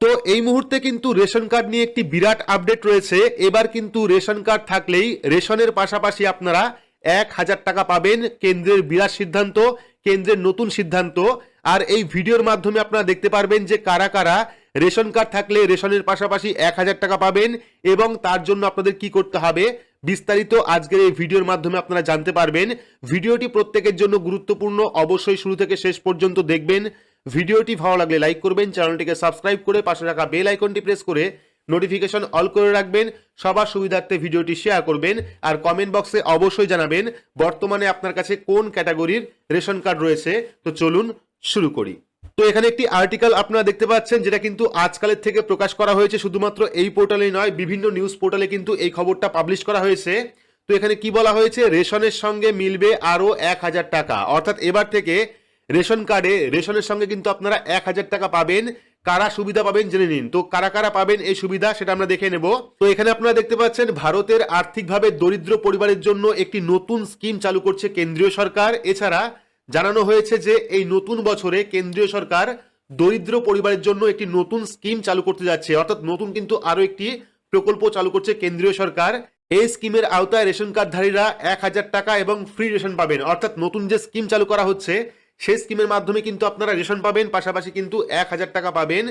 তো এই মুহূর্তে কিন্তু রেশন কার্ড নিয়ে একটি বিরাট আপডেট রয়েছে। এবার কিন্তু রেশন কার্ড থাকলেই রেশনের পাশাপাশি আপনারা এক হাজার টাকা পাবেন কেন্দ্রের বিরাট সিদ্ধান্ত, কেন্দ্রের নতুন সিদ্ধান্ত। আর এই ভিডিওর মাধ্যমে আপনারা দেখতে পারবেন যে কারা কারা রেশন কার্ড থাকলে রেশনের পাশাপাশি এক হাজার টাকা পাবেন এবং তার জন্য আপনাদের কি করতে হবে বিস্তারিত আজকের এই ভিডিওর মাধ্যমে আপনারা জানতে পারবেন। ভিডিওটি প্রত্যেকের জন্য গুরুত্বপূর্ণ। অবশ্যই শুরু থেকে শেষ পর্যন্ত দেখবেন। ভিডিওটি ভালো লাগলে লাইক করবেন, চ্যানেলটিকে সাবস্ক্রাইব করে পাশে রাখা বেল আইকনটি প্রেস করে নোটিফিকেশন অল করে রাখবেন, সবার সুবিধার্থে ভিডিওটি শেয়ার করবেন আর কমেন্ট বক্সে অবশ্যই জানাবেন বর্তমানে আপনার কাছে কোন ক্যাটাগরির রেশন কার্ড রয়েছে। তো চলুন শুরু করি। তো এখানে একটি আর্টিকেল আপনারা দেখতে পাচ্ছেন, যেটা কিন্তু আজকালের থেকে প্রকাশ করা হয়েছে, শুধুমাত্র এই পোর্টালেই নয়, বিভিন্ন নিউজ পোর্টালে কিন্তু এই খবরটা পাবলিশ করা হয়েছে। তো এখানে কি বলা হয়েছে? রেশনের সঙ্গে মিলবে আরও এক হাজার টাকা। অর্থাৎ এবার থেকে রেশন কার্ডে রেশনের সঙ্গে কিন্তু আপনারা এক হাজার টাকা পাবেন। কারা সুবিধা পাবেন জেনে নিন। তো কারা কারা পাবেন এই সুবিধা সেটা আমরা দেখে নেব। তো এখানে আপনারা দেখতে পাচ্ছেন, ভারতের আর্থিকভাবে দরিদ্র পরিবারের জন্য একটি নতুন স্কিম চালু করছে কেন্দ্রীয় সরকার। এছাড়া জানানো হয়েছে যে এই নতুন বছরে কেন্দ্রীয় সরকার দরিদ্র পরিবারের জন্য একটি নতুন স্কিম চালু করতে যাচ্ছে। অর্থাৎ নতুন কিন্তু আরও একটি প্রকল্প চালু করছে কেন্দ্রীয় সরকার। এই স্কিমের আওতায় রেশন কার্ডধারীরা এক হাজার টাকা এবং ফ্রি রেশন পাবেন। অর্থাৎ নতুন যে স্কিম চালু করা হচ্ছে সেই স্কিমের মাধ্যমে কিন্তু আপনারা রেশন পাবেন, পাশাপাশি কিন্তু এক হাজার টাকা পাবেন।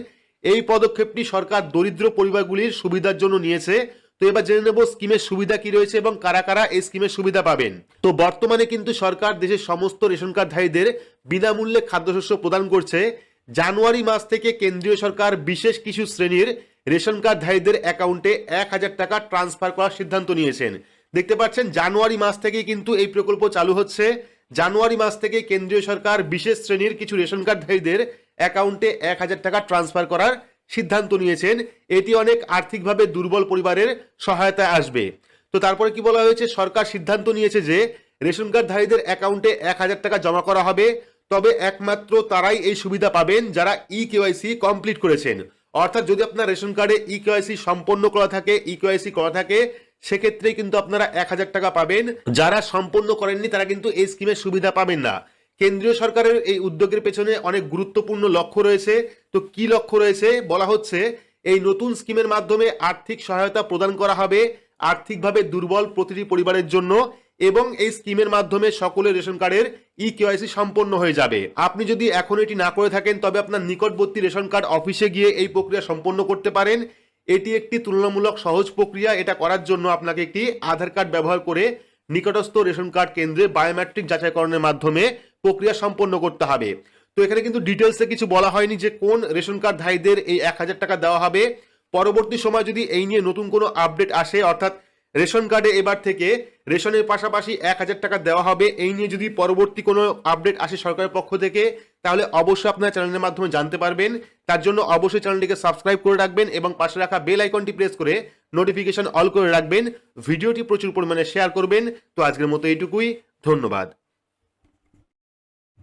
এই পদক্ষেপটি সরকার দরিদ্র পরিবারগুলির সুবিধার জন্য নিয়েছে। তো এবার জেনে নেব স্কিমের সুবিধা কি রয়েছে এবং কারা কারা এই স্কিমের সুবিধা পাবেন। তো বর্তমানে কিন্তু সরকার দেশের সমস্ত রেশন কার্ডধারীদের বিনামূল্যে খাদ্যশস্য প্রদান করছে। জানুয়ারি মাস থেকে কেন্দ্রীয় সরকার বিশেষ কিছু শ্রেণির রেশন কার্ডধারীদের অ্যাকাউন্টে এক হাজার টাকা ট্রান্সফার করার সিদ্ধান্ত নিয়েছেন। দেখতে পাচ্ছেন, জানুয়ারি মাস থেকেই কিন্তু এই প্রকল্প চালু হচ্ছে। জানুয়ারি মাস থেকে কেন্দ্রীয় সরকার বিশেষ শ্রেণির কিছু রেশন কার্ডধারীদের অ্যাকাউন্টে এক হাজার টাকা ট্রান্সফার করার সিদ্ধান্ত নিয়েছেন। এটি অনেক আর্থিকভাবে দুর্বল পরিবারের সহায়তায় আসবে। তো তারপরে কি বলা হয়েছে? সরকার সিদ্ধান্ত নিয়েছে যে রেশন কার্ডধারীদের অ্যাকাউন্টে এক হাজার টাকা জমা করা হবে। তবে একমাত্র তারাই এই সুবিধা পাবেন যারা ই কেওয়াইসি কমপ্লিট করেছেন। অর্থাৎ যদি আপনার রেশন কার্ডে ই কেওয়াইসি সম্পন্ন করা থাকে ই কেওয়াইসি করা থাকে সেক্ষেত্রে কিন্তু আপনারা এক হাজার টাকা পাবেন। যারা সম্পন্ন করেননি, তারা কিন্তু এই স্কিমের সুবিধা পাবেন না। কেন্দ্রীয় সরকারের এই উদ্যোগের পেছনে অনেক গুরুত্বপূর্ণ লক্ষ্য রয়েছে। তো কি লক্ষ্য রয়েছে? বলা হচ্ছে, এই নতুন স্কিমের মাধ্যমে আর্থিক সহায়তা প্রদান করা হবে আর্থিকভাবে দুর্বল প্রতিটি পরিবারের জন্য এবং এই স্কিমের মাধ্যমে সকলের রেশন কার্ডের ই কেওয়াইসি সম্পন্ন হয়ে যাবে। আপনি যদি এখন এটি না করে থাকেন, তবে আপনার নিকটবর্তী রেশন কার্ড অফিসে গিয়ে এই প্রক্রিয়া সম্পন্ন করতে পারেন। এটি একটি তুলনামূলক সহজ প্রক্রিয়া। এটা করার জন্য আপনাকে একটি আধার কার্ড ব্যবহার করে নিকটস্থ রেশন কার্ড কেন্দ্রে বায়োমেট্রিক যাচাইকরণের মাধ্যমে প্রক্রিয়া সম্পন্ন করতে হবে। তো এখানে কিন্তু ডিটেলসে কিছু বলা হয়নি যে কোন রেশন কার্ড ধারীদের এই এক হাজার টাকা দেওয়া হবে। পরবর্তী সময় যদি এই নিয়ে নতুন কোনো আপডেট আসে, অর্থাৎ রেশন কার্ডে এবার থেকে রেশনের পাশাপাশি এক হাজার টাকা দেওয়া হবে। এই নিয়ে যদি পরবর্তী কোনো আপডেট আসে সরকারের পক্ষ থেকে, তাহলে অবশ্যই আপনার চ্যানেলের মাধ্যমে জানতে পারবেন। তার জন্য অবশ্যই চ্যানেলটিকে সাবস্ক্রাইব করে রাখবেন এবং পাশে রাখা বেল আইকনটি প্রেস করে নোটিফিকেশন অল করে রাখবেন। ভিডিওটি প্রচুর পরিমাণে শেয়ার করবেন। তো আজকের মতো এইটুকুই। ধন্যবাদ।